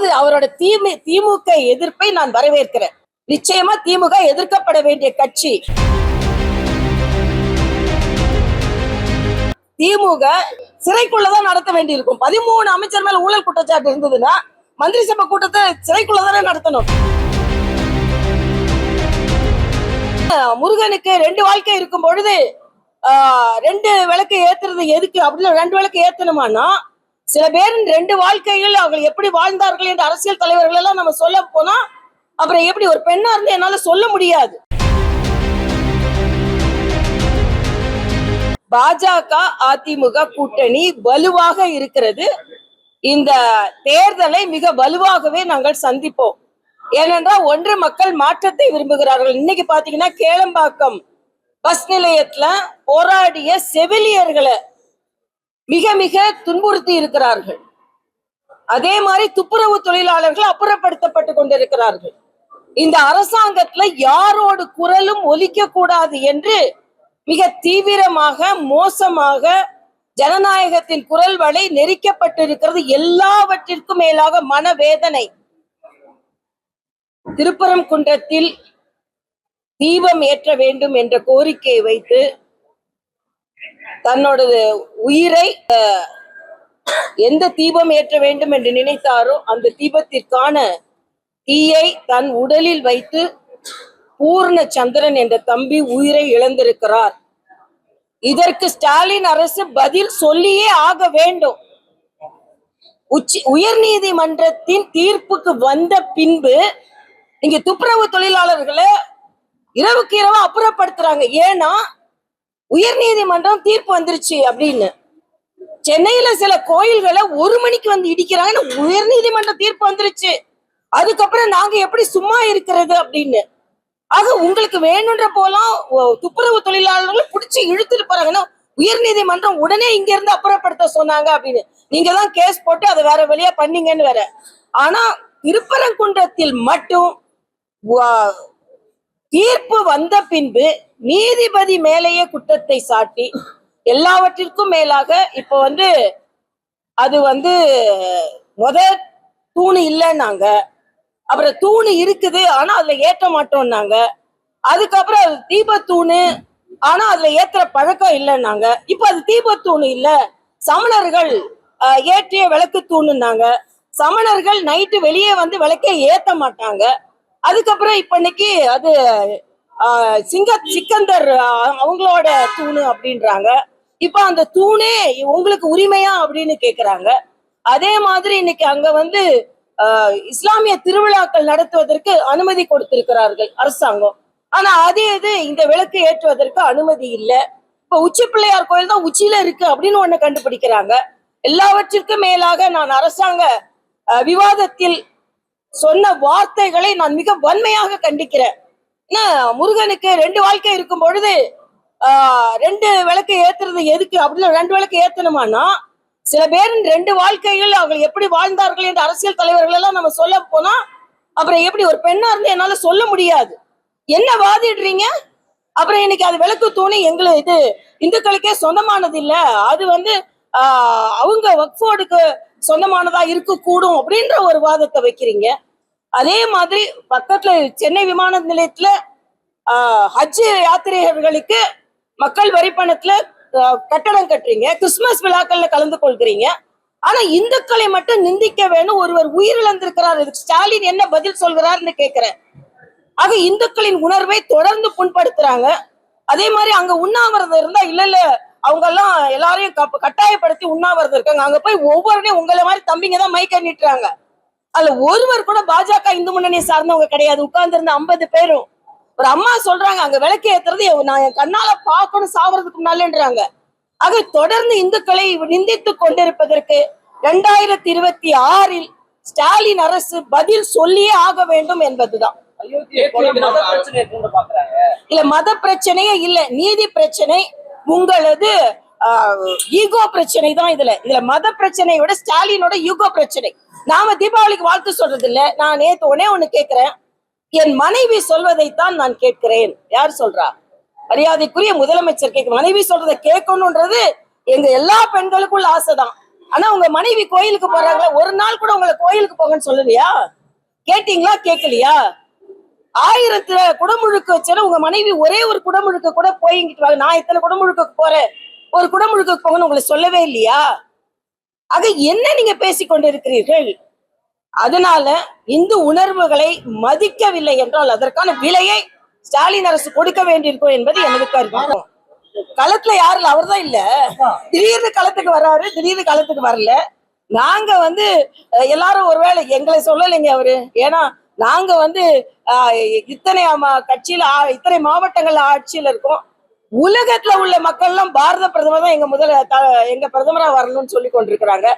அதாவது அவரோட தீமை திமுக எதிர்ப்பை நான் வரவேற்கிறேன். நிச்சயமா திமுக எதிர்க்கப்பட வேண்டிய கட்சி. திமுக சிறைக்குள்ளதான் நடத்த வேண்டியிருக்கும். பதிமூணு அமைச்சர் மேல ஊழல் குற்றச்சாட்டு இருந்ததுன்னா மந்திரி சபை கூட்டத்தை சிறைக்குள்ளதானே நடத்தணும். முருகனுக்கு ரெண்டு வாழ்க்கை இருக்கும் பொழுது ரெண்டு விளக்கு ஏத்துறது எதுக்கு? அப்படின்னு ரெண்டு விளக்கு ஏத்தணுமானா சில பேர் ரெண்டு வாழ்க்கைகள் அவர்கள் எப்படி வாழ்ந்தார்கள் என்று அரசியல் தலைவர்கள் எல்லாம் நம்ம சொல்ல போனா அப்புறம் எப்படி ஒரு பெண்ணா இருந்து என்னால சொல்ல முடியாது. பாஜக அதிமுக கூட்டணி வலுவாக இருக்கிறது. இந்த தேர்தலை மிக வலுவாகவே நாங்கள் சந்திப்போம். ஏனென்றால் ஒன்று மக்கள் மாற்றத்தை விரும்புகிறார்கள். இன்னைக்கு பாத்தீங்கன்னா கேளம்பாக்கம் பஸ் நிலையத்துல போராடிய செவிலியர்களை மிக மிக துன்புறுத்தி இருக்கிறார்கள். அதே மாதிரி துப்புரவு தொழிலாளர்கள் அப்புறப்படுத்தப்பட்டு கொண்டிருக்கிறார்கள். இந்த அரசாங்கத்துல யாரோடு குரலும் ஒலிக்க கூடாது என்று மிக தீவிரமாக மோசமாக ஜனநாயகத்தின் குரல் வலை நெரிக்கப்பட்டிருக்கிறது. எல்லாவற்றிற்கும் மேலாக மனவேதனை. திருப்பரங்குன்றத்தில் தீபம் ஏற்ற வேண்டும் என்ற கோரிக்கையை வைத்து தன்னோட உயிரை எந்த தீபம் ஏற்ற வேண்டும் என்று நினைத்தாரோ அந்த தீபத்திற்கான தீயை தன் உடலில் வைத்து பூர்ண சந்திரன் என்ற தம்பி உயிரை இழந்திருக்கிறார். இதற்கு ஸ்டாலின் அரசு பதில் சொல்லியே ஆக வேண்டும். உச்சி உயர் நீதிமன்றத்தின் தீர்ப்புக்கு வந்த பின்பு இங்க துப்புரவு தொழிலாளர்களை இரவுக்கு இரவு அப்புறப்படுத்துறாங்க. ஏன்னா உயர் நீதிமன்றம் தீர்ப்பு வந்துருச்சு அப்படின்னு. சென்னையில சில கோயில்களை ஒரு மணிக்கு வந்து இடிக்கிறாங்க உயர் நீதிமன்றம் தீர்ப்பு வந்துருச்சு. அதுக்கப்புறம் நாங்க எப்படி சும்மா இருக்கிறது அப்படின்னு. ஆக உங்களுக்கு வேணுன்ற போலாம் துப்புரவு தொழிலாளர்களை பிடிச்சி இழுத்துட்டு போறாங்கன்னா உயர் நீதிமன்றம் உடனே இங்க இருந்து அப்புறப்படுத்த சொன்னாங்க அப்படின்னு. நீங்க தான் கேஸ் போட்டு அதை வேற வழியா பண்ணீங்கன்னு வேற. ஆனா திருப்பரங்குன்றத்தில் மட்டும் தீர்ப்பு வந்த பின்பு நீதிபதி மேலேயே குற்றத்தை சாட்டி எல்லாவற்றிற்கும் மேலாக இப்ப வந்து அது வந்து முத தூணு இல்லைன்னாங்க. அப்புறம் தூணு இருக்குது ஆனா அதுல ஏற்ற மாட்டோம்னாங்க. அதுக்கப்புறம் அது தீபத்தூணு ஆனா அதுல ஏத்துற பழக்கம் இல்லைன்னாங்க. இப்ப அது தீபத்தூணு இல்ல. சமணர்கள் ஏற்றிய விளக்கு தூணுன்னாங்க. சமணர்கள் நைட்டு வெளியே வந்து விளக்கே ஏத்த மாட்டாங்க. அதுக்கப்புறம் இப்ப இன்னைக்கு அது சிங்க சிக்கந்தர் அவங்களோட தூணு அப்படின்றாங்க. இப்ப அந்த தூணே உங்களுக்கு உரிமையா அப்படின்னு கேக்குறாங்க. அதே மாதிரி இன்னைக்கு அங்க வந்து இஸ்லாமிய திருவிழாக்கள் நடத்துவதற்கு அனுமதி கொடுத்திருக்கிறார்கள் அரசாங்கம். ஆனா அதே இது இந்த விளக்கு ஏற்றுவதற்கு அனுமதி இல்லை. இப்ப உச்சி பிள்ளையார் கோயில் தான் உச்சியில இருக்கு அப்படின்னு ஒண்ணு கண்டுபிடிக்கிறாங்க. எல்லாவற்றிற்கும் மேலாக நான் அரசாங்க விவாதத்தில் சொன்ன வார்த்தைகளை நான் மிக வன்மையாக கண்டிக்கிறேன். என்ன முருகனுக்கு ரெண்டு வாழ்க்கை இருக்கும் பொழுது ரெண்டு விளக்கு ஏத்துறது எதுக்கு? அப்படின்னு ரெண்டு விளக்கு ஏத்தணுமானா சில பேர் ரெண்டு வாழ்க்கைகள் அவங்க எப்படி வாழ்ந்தார்கள் என்ற அரசியல் தலைவர்கள் எல்லாம் நம்ம சொல்ல போனா அப்புறம் எப்படி ஒரு பெண்ணா இருந்து என்னால சொல்ல முடியாது. என்ன வாதிடுறீங்க? அப்புறம் இன்னைக்கு அது விளக்கு தூணி எங்களை இது இந்துக்களுக்கே சொந்தமானது இல்ல. அது வந்து அவங்க வக்ஃபோர்டுக்கு சொந்தமானதா இருக்கக்கூடும் அப்படின்ற ஒரு வாதத்தை வைக்கிறீங்க. அதே மாதிரி பக்கத்துல சென்னை விமான நிலையத்துல ஆஹ், ஹஜ் யாத்திரிகர்களுக்கு மக்கள் வரி பணத்துல கட்டடம் கட்டுறீங்க. கிறிஸ்துமஸ் விழாக்கள்ல கலந்து கொள்கிறீங்க. ஆனா இந்துக்களை மட்டும் நிந்திக்க வேணும். ஒருவர் உயிரிழந்திருக்கிறார். இதுக்கு ஸ்டாலின் என்ன பதில் சொல்கிறார்னு கேட்கிறேன் ஆக இந்துக்களின் உணர்வை தொடர்ந்து புண்படுத்துறாங்க. அதே மாதிரி அங்க உண்ணாவிரதம் இருந்தா இல்ல இல்ல அவங்க எல்லாம் எல்லாரையும் கட்டாயப்படுத்தி உண்ணாவிரதம் இருக்காங்க. அங்க போய் ஒவ்வொருனையும் உங்களை மாதிரி தம்பிங்க தான் மைக்க நீட்டுறாங்க அதுல ஒருவர் கூட பாஜக இந்து முன்னணியை சார்ந்தவங்க கிடையாது. உட்கார்ந்து இருந்த ஐம்பது பேரும். ஒரு அம்மா சொல்றாங்க அங்க விளக்கு ஏத்துறது நான் என் கண்ணால பார்க்கணும் சாவறதுக்கு முன்னாலேன்றாங்க. ஆக தொடர்ந்து இந்துக்களை நிந்தித்து கொண்டிருப்பதற்கு ரெண்டாயிரத்தி இருபத்தி ஆறில் ஸ்டாலின் அரசு பதில் சொல்லியே ஆக வேண்டும் என்பதுதான். இல்ல மத பிரச்சனையே இல்ல நீதி பிரச்சனை உங்களது ஈகோ பிரச்சனை தான் இதுல. இதுல மத பிரச்சனையை விட ஸ்டாலினோட ஈகோ பிரச்சனை. நாம தீபாவளிக்கு வாழ்த்து சொல்றது இல்ல நான் நேத்து ஒன்னே ஒண்ணு கேட்கிறேன் என் மனைவி சொல்வதைத்தான் நான் கேட்கிறேன். யார் சொல்றா? மரியாதைக்குரிய முதலமைச்சர் கேட்க மனைவி சொல்றதை கேட்கணும்ன்றது எங்க எல்லா பெண்களுக்குள்ள ஆசைதான். ஆனா உங்க மனைவி கோயிலுக்கு போறாங்களா ஒரு நாள் கூட உங்களை கோயிலுக்கு போங்கன்னு சொல்லலையா? கேட்டீங்களா? கேட்கலையா? ஆயிரத்துல குடமுழுக்கு வச்சாலும் உங்க மனைவி ஒரே ஒரு குடமுழுக்க கூட போயிங்கிட்டு வாங்க நான் இத்தனை குடமுழுக்க போறேன். ஒரு குடமுழுக்க போங்கன்னு உங்களை சொல்லவே இல்லையா? ஆக என்ன நீங்க பேசிக்கொண்டிருக்கிறீர்கள் அதனால இந்து உணர்வுகளை மதிக்கவில்லை என்றால் அதற்கான விலையை ஸ்டாலின் அரசு கொடுக்க வேண்டியிருக்கும் என்பது எனது கருத்து. களத்துல யாருல? அவர்தான் இல்ல. திடீர்னு களத்துக்கு வர்றாரு திடீர்னு களத்துக்கு வரல. நாங்க வந்து எல்லாரும் ஒருவேளை எங்களை சொல்லலைங்க அவரு. ஏன்னா நாங்க வந்து இத்தனை கட்சியில இத்தனை மாவட்டங்கள்ல ஆட்சியில இருக்கும். உலகத்துல உள்ள மக்கள் எல்லாம் பாரத பிரதமர் தான் எங்க முதல த- எங்க பிரதமரா வரணும்னு சொல்லி கொண்டிருக்கிறாங்க.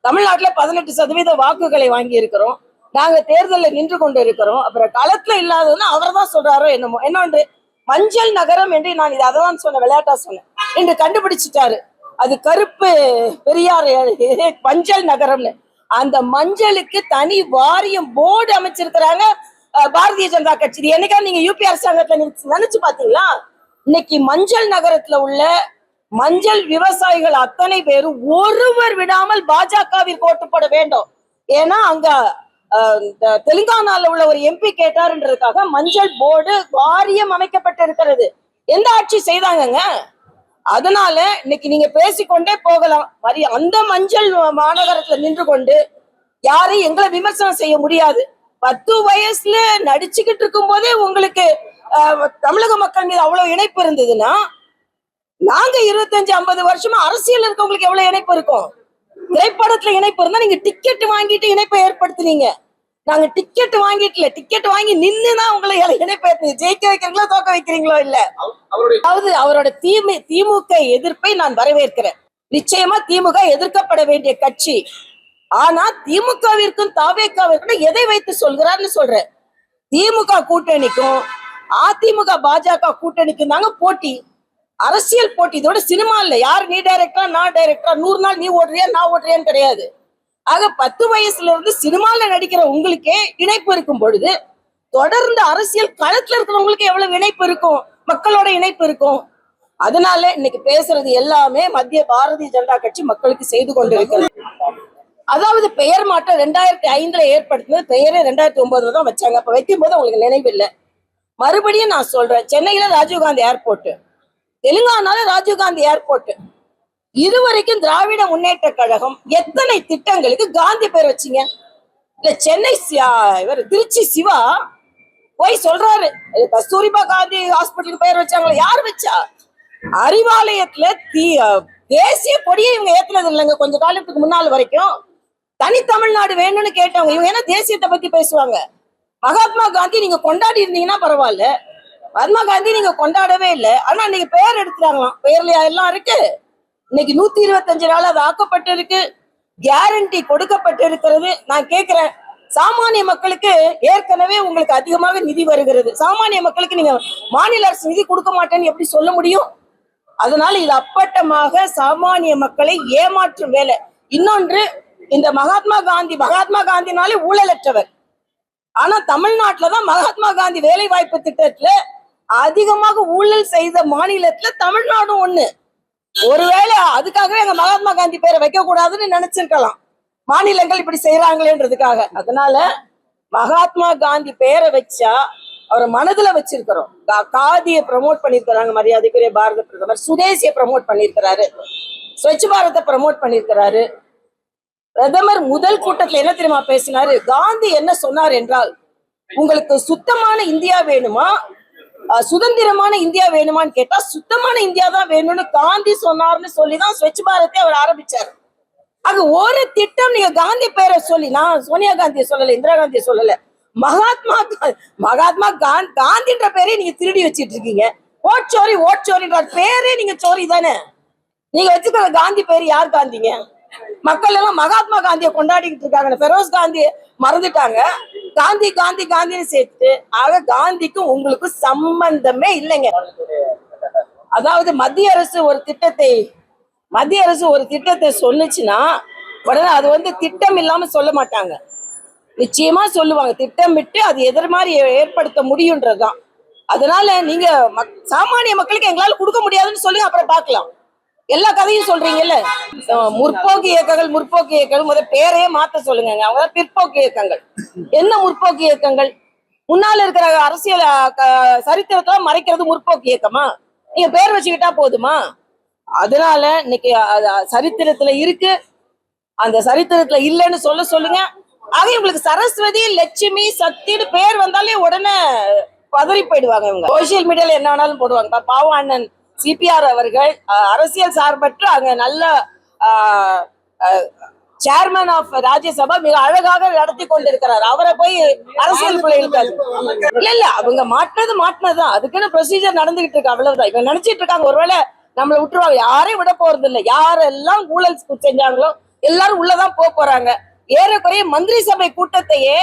தமிழ்நாட்டுல பதினெட்டு சதவீத வாக்குகளை வாங்கி இருக்கிறோம் நாங்க தேர்தலில் நின்று கொண்டு இருக்கிறோம் அப்புறம் களத்துல இல்லாததுன்னா அவர் தான் சொல்றாரோ என்னமோ. என்னொன்று மஞ்சள் நகரம் என்று நான் இது அதான் சொன்ன விளையாட்டா சொன்னேன். என்று கண்டுபிடிச்சிட்டாரு. அது கருப்பு பெரியார் மஞ்சள் நகரம்னு. அந்த மஞ்சளுக்கு தனி வாரியம் போர்டு அமைச்சிருக்கிறாங்க. பாரதிய ஜனதா கட்சி என்னைக்கா நீங்க யூபி அரசாங்கத்துல நினைச்சு- நினைச்சு பாத்தீங்களா இன்னைக்கு மஞ்சள் நகரத்துல உள்ள மஞ்சள் விவசாயிகள் அத்தனை பேரும் ஒருவர் விடாமல் பாஜகவிற்கு ஓட்டுப்பட போட வேண்டும். ஏன்னா அங்க தெலுங்கானால உள்ள ஒரு எம்பி கேட்டாருன்றதுக்காக மஞ்சள் போர்டு வாரியம் அமைக்கப்பட்டிருக்கிறது. எந்த ஆட்சி செய்தாங்கங்க? அதனால இன்னைக்கு நீங்க பேசிக்கொண்டே போகலாம். மரி அந்த மஞ்சள் மாநகரத்துல நின்று கொண்டு யாரையும் எங்களை விமர்சனம் செய்ய முடியாது. பத்து வயசுல நடிச்சுக்கிட்டு இருக்கும் போதே உங்களுக்கு தமிழக மக்கள் மீது அவ்வளவு இணைப்பு இருந்ததுன்னா நாங்க இருபத்தஞ்சு ஐம்பது வருஷமா அரசியல் இருக்கவங்களுக்கு எவ்வளவு இணைப்பு இருக்கும்? திரைப்படத்துல இணைப்பு இருந்தா நீங்க டிக்கெட் வாங்கிட்டு இணைப்பை ஏற்படுத்துனீங்க. நாங்க டிக்கெட் வாங்கிட்டுல டிக்கெட் வாங்கி நின்னுதான் உங்களை இணைப்பு ஜெயிக்க வைக்கிறீங்களோ தோக்க வைக்கிறீங்களோ இல்ல. அதாவது அவரோட திமு திமுக எதிர்ப்பை நான் வரவேற்கிறேன். நிச்சயமா திமுக எதிர்க்கப்பட வேண்டிய கட்சி ஆனா திமுகவிற்கும் தாவேக்காவிற்கும் எதை வைத்து சொல்கிறார்னு சொல்றேன் திமுக கூட்டணிக்கும் அதிமுக பாஜக கூட்டணிக்கும் தாங்க போட்டி. அரசியல் போட்டி. இதோட சினிமா இல்ல. யார் நீ டைரக்டரா நான் டைரக்டரா நூறு நாள் நீ ஓடுறியா நான் ஓடுறியான்னு கிடையாது. ஆக பத்து வயசுல இருந்து சினிமால நடிக்கிற உங்களுக்கே இணைப்பு இருக்கும் பொழுது தொடர்ந்து அரசியல் களத்துல இருக்கிறவங்களுக்கு எவ்வளவு இணைப்பு இருக்கும்? மக்களோட இணைப்பு இருக்கும். அதனால இன்னைக்கு பேசுறது எல்லாமே மத்திய பாரதிய ஜனதா கட்சி மக்களுக்கு செய்து கொண்டிருக்கிறது. அதாவது பெயர் மாற்றம் ரெண்டாயிரத்தி ஐந்துல ஏற்படுத்தினது பெயரே ரெண்டாயிரத்தி ஒன்பதுல தான் வச்சாங்க. அப்ப வைக்கும் போது அவங்களுக்கு நினைவில்லை மறுபடியும் நான் சொல்றேன் சென்னையில ராஜீவ்காந்தி ஏர்போர்ட் தெலுங்கானால ராஜீவ்காந்தி ஏர்போர்ட். இதுவரைக்கும் திராவிட முன்னேற்ற கழகம் எத்தனை திட்டங்களுக்கு காந்தி பேர் வச்சீங்க? இல்ல சென்னை இவர் திருச்சி சிவா போய் சொல்றாரு கஸ்தூரிபா காந்தி ஹாஸ்பிட்டலுக்கு பேர் வச்சாங்களா யார் வச்சா? அறிவாலயத்துல தீ தேசிய கொடியை இவங்க ஏத்துனது இல்லைங்க. கொஞ்ச காலத்துக்கு முன்னால் வரைக்கும் தனி தமிழ்நாடு வேணும்னு கேட்டவங்க இவங்க என்ன தேசியத்தை பத்தி பேசுவாங்க? மகாத்மா காந்தி நீங்க கொண்டாடி இருந்தீங்கன்னா பரவாயில்ல. மகாத்மா காந்தி நீங்க கொண்டாடவே இல்லை. ஆனா நீங்க பெயர் எடுத்துறாங்களாம் பெயர்ல எல்லாம் இருக்கு. இன்னைக்கு நூத்தி இருபத்தஞ்சு நாள் அது ஆக்கப்பட்டிருக்கு. கேரண்டி கொடுக்கப்பட்டிருக்கிறது. நான் கேட்கிறேன் சாமானிய மக்களுக்கு ஏற்கனவே உங்களுக்கு அதிகமாக நிதி வருகிறது. சாமானிய மக்களுக்கு நீங்க மாநில அரசு நிதி கொடுக்க மாட்டேன்னு எப்படி சொல்ல முடியும்? அதனால இது அப்பட்டமாக சாமானிய மக்களை ஏமாற்றும் வேலை. இன்னொன்று இந்த மகாத்மா காந்தி மகாத்மா காந்தினாலே ஊழலற்றவர். ஆனா தமிழ்நாட்டுல தான் மகாத்மா காந்தி வேலை வாய்ப்பு திட்டத்துல அதிகமாக ஊழல் செய்த மாநிலத்துல தமிழ்நாடும் ஒண்ணு. ஒருவேளை அதுக்காகவே எங்க மகாத்மா காந்தி பேரை வைக்க கூடாதுன்னு நினைச்சிருக்கலாம். மாநிலங்கள் இப்படி செய்யறாங்களேன்றதுக்காக அதனால மகாத்மா காந்தி பேரை வச்சா அவரை மனதுல வச்சிருக்கிறோம். காதியை ப்ரமோட் பண்ணிருக்கிறாங்க மரியாதைக்குரிய பாரத பிரதமர். சுதேசியை ப்ரமோட் பண்ணிருக்கிறாரு ஸ்வச் பாரத்தை ப்ரமோட் பண்ணிருக்கிறாரு பிரதமர் முதல் கூட்டத்துல என்ன தெரியுமா பேசினாரு? காந்தி என்ன சொன்னார் என்றால் உங்களுக்கு சுத்தமான இந்தியா வேணுமா? சுதந்திரமான இந்தியா வேணுமான்னு கேட்டா சுத்தமான இந்தியா தான் வேணும்னு காந்தி சொன்னார்னு சொல்லிதான் ஸ்வச் பாரத்தை அவர் ஆரம்பிச்சார். அது ஒரு திட்டம் நீங்க காந்தி பேரை சொல்லி நான் சோனியா காந்தியை சொல்லல இந்திரா காந்தியை சொல்லல. மகாத்மா கா- மகாத்மா காந்த் காந்தின்ற பேரே நீங்க திருடி வச்சிட்டு இருக்கீங்க. ஓட்சோரி ஓட்சோரின்ற பேரே நீங்க சோரி தானே? நீங்க வச்சுக்கிற காந்தி பேர் யார் காந்திங்க? மக்கள் எல்லாம் மகாத்மா காந்தியை கொண்டாடிக்கிட்டு இருக்காங்க பெரோஸ் காந்தி மறந்துட்டாங்க. காந்தி காந்தி காந்தின்னு சேர்த்து ஆக காந்திக்கும் உங்களுக்கும் சம்பந்தமே இல்லைங்க. அதாவது மத்திய அரசு ஒரு திட்டத்தை மத்திய அரசு ஒரு திட்டத்தை சொன்னுச்சுன்னா உடனே அது வந்து திட்டம் இல்லாம சொல்ல மாட்டாங்க. நிச்சயமா சொல்லுவாங்க. திட்டமிட்டு அது எதிர் மாதிரி ஏற்படுத்த முடியுன்றதுதான் அதனால நீங்க சாமானிய மக்களுக்கு எங்களால கொடுக்க முடியாதுன்னு சொல்லுங்க அப்புறம் பார்க்கலாம். எல்லா கதையும் சொல்றீங்கல்ல? முற்போக்கு இயக்கங்கள் முற்போக்கு இயக்கங்கள் முத பேரையே மாத்த சொல்லுங்க அவங்க பிற்போக்கு இயக்கங்கள். என்ன முற்போக்கு இயக்கங்கள்? முன்னால இருக்கிற அரசியல் க- சரித்திரத்தை மறைக்கிறது முற்போக்கு இயக்கமா? நீங்க பேர் வச்சுக்கிட்டா போதுமா? அதனால இன்னைக்கு சரித்திரத்துல இருக்கு. அந்த சரித்திரத்துல இல்லைன்னு சொல்ல சொல்லுங்க. அதே உங்களுக்கு சரஸ்வதி லட்சுமி சக்தின்னு பேர் வந்தாலே உடனே பதறி போயிடுவாங்க இவங்க. சோசியல் மீடியால என்ன வேணாலும் போடுவாங்க. இப்ப பாவம் அண்ணன் சிபிஆர் அவர்கள் அரசியல் சார்பற்று அங்க நல்ல சேர்மன் ஆஃப் ராஜ்யசபா மிக அழகாக நடத்தி கொண்டிருக்கிறார். அவரை போய் அரசியலுக்குள்ள இருக்காது இல்ல இல்ல அவங்க மாட்டினது மாட்டினதுதான். அதுக்குன்னு ப்ரொசீஜர் நடந்துகிட்டு இருக்கு அவ்வளவுதான். இவங்க நினைச்சிட்டு இருக்காங்க ஒருவேளை நம்மளை விட்டுருவாங்க. யாரையும் விட போறது இல்ல யாரெல்லாம் ஊழல் செஞ்சாங்களோ எல்லாரும் உள்ளதான் போக போறாங்க. ஏறக்குறைய மந்திரி சபை கூட்டத்தையே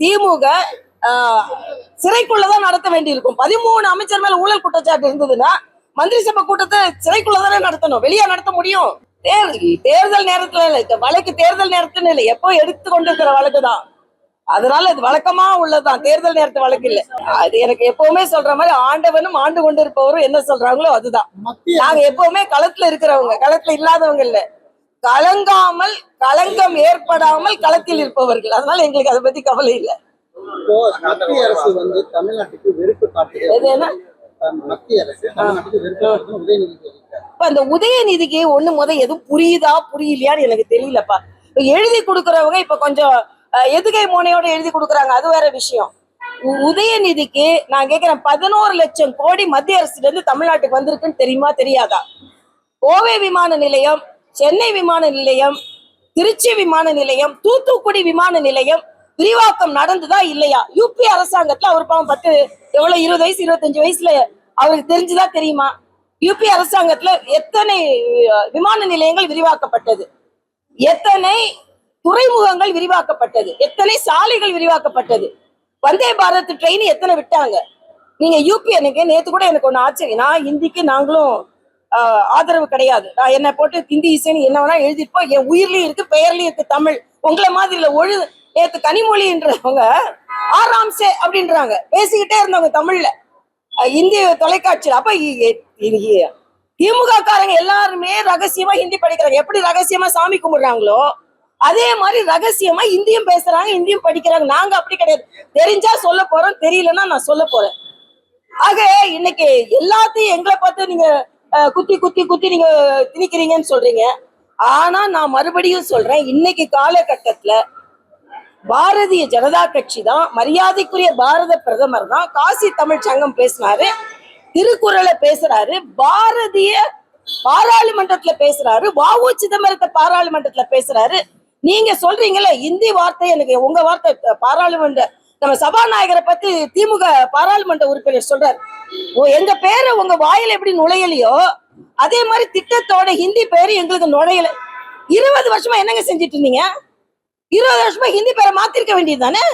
திமுக ஆஹ், சிறைக்குள்ளதான் நடத்த வேண்டியிருக்கும். பதிமூணு அமைச்சர் மேல ஊழல் குற்றச்சாட்டு இருந்ததுன்னா மந்திரி சபை கூட்டத்தை சிறைக்குள்ளதானே நடத்தணும்? வெளியே நடத்த முடியும். தேர்தல் தேர்தல் நேரத்துல இல்ல இந்த வழக்கு தேர்தல் நேரத்துல இல்ல எப்போ எடுத்து கொண்டிருக்கிற வழக்கு தான் அதனால இது வழக்கமா உள்ளதுதான். தேர்தல் நேரத்து வழக்கு இல்ல. அது எனக்கு எப்பவுமே சொல்ற மாதிரி ஆண்டவனும் ஆண்டு கொண்டிருப்பவரும் என்ன சொல்றாங்களோ அதுதான். நாங்க எப்பவுமே களத்துல இருக்கிறவங்க களத்துல இல்லாதவங்க இல்ல. கலங்காமல் களங்கம் ஏற்படாமல் களத்தில் இருப்பவர்கள். அதனால எங்களுக்கு அதை பத்தி கவலை இல்ல. மத்திய அரசு வந்து தமிழ்நாட்டுக்கு வெறுப்பு காட்டுது. மத்திய அரசு தமிழ்நாட்டுக்கு வெறுப்பு உதயநிதி இப்ப அந்த உதயநிதிக்கு ஒண்ணு முத எதுவும் புரியுதா புரியலையான்னு எனக்கு தெரியலப்பா. எழுதி கொடுக்கறவங்க இப்ப கொஞ்சம் எதுகை மோனையோட எழுதி கொடுக்குறாங்க அது வேற விஷயம். உதயநிதிக்கு நான் கேட்கிறேன் பதினோரு லட்சம் கோடி மத்திய அரசுல இருந்து தமிழ்நாட்டுக்கு வந்திருக்குன்னு தெரியுமா தெரியாதா? கோவை விமான நிலையம் சென்னை விமான நிலையம் திருச்சி விமான நிலையம் தூத்துக்குடி விமான நிலையம் விரிவாக்கம் நடந்துதா இல்லையா? யூபி அரசாங்கத்துல அவர் பாவம் பத்து எவ்வளவு இருபது வயசு இருபத்தஞ்சு வயசுல அவருக்கு தெரிஞ்சுதா தெரியுமா? யூபி அரசாங்கத்துல எத்தனை விமான நிலையங்கள் விரிவாக்கப்பட்டது? எத்தனை துறைமுகங்கள் விரிவாக்கப்பட்டது? எத்தனை சாலைகள் விரிவாக்கப்பட்டது? வந்தே பாரத் ட்ரெயின் எத்தனை விட்டாங்க? நீங்க யூபி எனக்கு நேத்து கூட எனக்கு ஒண்ணு ஆச்சரியம். நான் இந்திக்கு நாங்களும் ஆதரவு கிடையாது. நான் என்ன போட்டு ஹிந்தி இசைன்னு என்ன வேணா எழுதிருப்போம் என் உயிர்லயும் இருக்கு பெயர்லயும் இருக்கு தமிழ். உங்களை மாதிரி இல்ல ஒழு நேத்து கனிமொழின்றவங்க ஆராம்சே அப்படின்றாங்க. பேசிக்கிட்டே இருந்தவங்க தமிழ்ல. இந்திய தொலைக்காட்சியில். அப்ப இ- இ- திமுக காரங்க எல்லாருமே ரகசியமா ஹிந்தி படிக்கிறாங்க. எப்படி ரகசியமா சாமி கும்பிடுறாங்களோ அதே மாதிரி ரகசியமா இந்தியும் பேசுறாங்க இந்தியும் படிக்கிறாங்க. நாங்க அப்படி கிடையாது. தெரிஞ்சா சொல்ல போறோம் தெரியலன்னா நான் சொல்ல போறேன். ஆக இன்னைக்கு எல்லாத்தையும் எங்களை பார்த்து நீங்க குத்தி குத்தி குத்தி நீங்க திணிக்கிறீங்கன்னு சொல்றீங்க. ஆனா நான் மறுபடியும் சொல்றேன் இன்னைக்கு காலகட்டத்துல பாரதிய ஜனதா கட்சி தான் மரியாதைக்குரிய பாரத பிரதமர் தான் காசி தமிழ் சங்கம் பேசினாரு திருக்குறளை பேசுறாரு பாரதிய பாராளுமன்றத்துல பேசுறாரு வாவு சிதம்பரத்தை பாராளுமன்றத்துல பேசுறாரு. நீங்க சொல்றீங்கல்ல இந்தி வார்த்தை எனக்கு உங்க வார்த்தை பாராளுமன்ற நம்ம சபாநாயகரை பத்தி திமுக பாராளுமன்ற உறுப்பினர் சொல்றாரு. ஓ, எங்க பேரை உங்க வாயில எப்படி நுழையலையோ அதே மாதிரி திட்டத்தோட ஹிந்தி பேரு எங்களுக்கு நுழையல. இருபது வருஷமா என்னங்க செஞ்சிட்டு இருந்தீங்க? இருபது வருஷமா ஹிந்தி பேரை மாத்திருக்க வேண்டியது தானே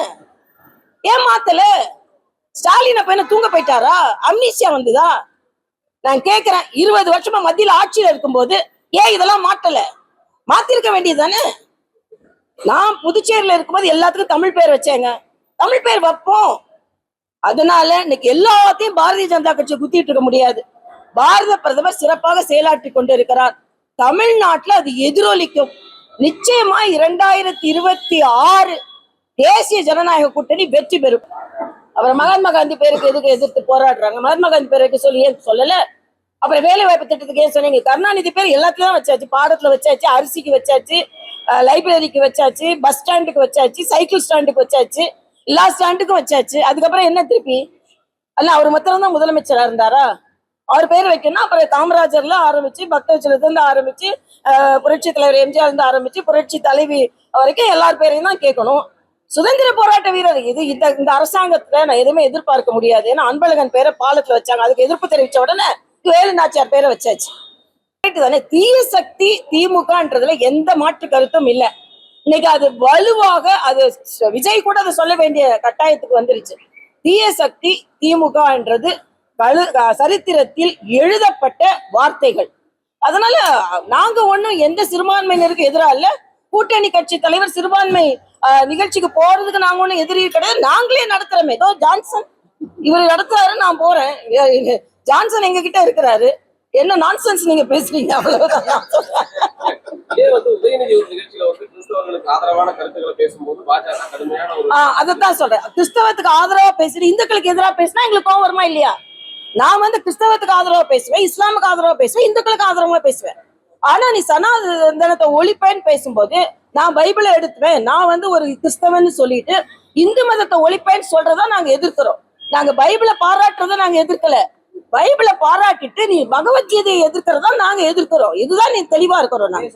ஏன் மாத்தல? ஸ்டாலின் அப்ப என்ன தூங்க போயிட்டாரா? அம்னிசியா வந்துதா? நான் கேக்குறேன் இருபது வருஷமா மத்தியில ஆட்சியில இருக்கும்போது ஏன் இதெல்லாம் மாட்டல மாத்திருக்க வேண்டியது தானே நான் புதுச்சேரியில இருக்கும்போது எல்லாத்துக்கும் தமிழ் பேர் வச்சேங்க. தமிழ் பேர் வைப்போம். அதனால இன்னைக்கு எல்லாத்தையும் பாரதிய ஜனதா கட்சி குத்திட்டு இருக்க முடியாது. பாரத பிரதமர் சிறப்பாக செயலாற்றி கொண்டிருக்கிறார். தமிழ்நாட்டுல அது எதிரொலிக்கும். நிச்சயமா இரண்டாயிரத்தி இருபத்தி ஆறு தேசிய ஜனநாயக கூட்டணி வெற்றி பெறும். அப்புறம் மகாத்மா காந்தி பேருக்கு எதுக்கு எதிர்த்து போராடுறாங்க? மகாத்மா காந்தி பேருக்கு சொல்லி ஏன் சொல்லல? அப்புறம் வேலை வாய்ப்பு திட்டத்துக்கு ஏன் சொன்னீங்க? கருணாநிதி பேர் எல்லாத்துலயும் வச்சாச்சு. பாடத்துல வச்சாச்சு அரிசிக்கு வச்சாச்சு லைப்ரரிக்கு வச்சாச்சு பஸ் ஸ்டாண்டுக்கு வச்சாச்சு சைக்கிள் ஸ்டாண்டுக்கு வச்சாச்சு. எல்லா ஸ்டாண்டுக்கும் வச்சாச்சு. அதுக்கப்புறம் என்ன திருப்பி? அல்ல அவர் மாத்திரம் தான் முதலமைச்சரா இருந்தாரா? அவர் பேர் வைக்கணும் அப்புறம் காமராஜர்ல ஆரம்பிச்சு பக்தவச்சலத்துல இருந்து ஆரம்பிச்சு புரட்சி தலைவர் எம்ஜிஆர் இருந்து ஆரம்பிச்சு புரட்சி தலைவி வரைக்கும் எல்லார் பேரையும் தான் கேட்கணும். சுதந்திர போராட்ட வீரர் இது. இந்த இந்த அரசாங்கத்துல நான் எதுவுமே எதிர்பார்க்க முடியாது. ஏன்னா அன்பழகன் பேரை பாலத்துல வச்சாங்க. அதுக்கு எதிர்ப்பு தெரிவிச்ச உடனே வேலு நாச்சியார் பேரை வச்சாச்சு. தானே தீய சக்தி திமுகன்றதுல எந்த மாற்று கருத்தும் இல்லை. இன்னைக்கு அது வலுவாக அது விஜய் கூட அதை சொல்ல வேண்டிய கட்டாயத்துக்கு வந்துருச்சு. தீய சக்தி திமுகன்றது கழு சரித்திரத்தில் எழுதப்பட்ட வார்த்தைகள். அதனால நாங்க ஒண்ணும் எந்த சிறுபான்மையினருக்கு எதிராக இல்ல. கூட்டணி கட்சி தலைவர் சிறுபான்மை நிகழ்ச்சிக்கு போறதுக்கு நாங்க ஒண்ணும் எதிரி கிடையாது. நாங்களே நடத்துறோமே. ஏதோ ஜான்சன் இவர் நடத்துறாரு நான் போறேன். ஜான்சன் எங்க கிட்ட இருக்கிறாரு. என்ன நான்சென்ஸ் நீங்க பேசுறீங்க? அவ்வளவுதான் அதைத்தான் சொல்றேன். கிறிஸ்தவத்துக்கு ஆதரவா பேசுறேன் இந்துக்களுக்கு எதிராக பேசினா எங்களுக்கு கோவம் வருமா இல்லையா? நான் வந்து கிறிஸ்தவத்துக்கு ஆதரவா பேசுவேன் இஸ்லாமுக்கு ஆதரவா பேசுவேன் இந்துக்களுக்கு ஆதரவா பேசுவேன். ஆனா நீ சனாதனத்தை ஒழிப்பேன்னு பேசும்போது நான் பைபிளை எடுத்துவேன். நான் வந்து ஒரு கிறிஸ்தவன்னு சொல்லிட்டு இந்து மதத்தை ஒழிப்பேன்னு சொல்றதா நாங்க எதிர்க்கிறோம். நாங்க பைபிளை பாராட்டுறதை நாங்க எதிர்க்கல. பைபிளை பாராட்டிட்டு நீ பகவத்கீதையை எதிர்க்கிறதா நாங்க எதிர்க்கிறோம். இதுதான் நீ தெளிவா இருக்கிறோம் நாங்க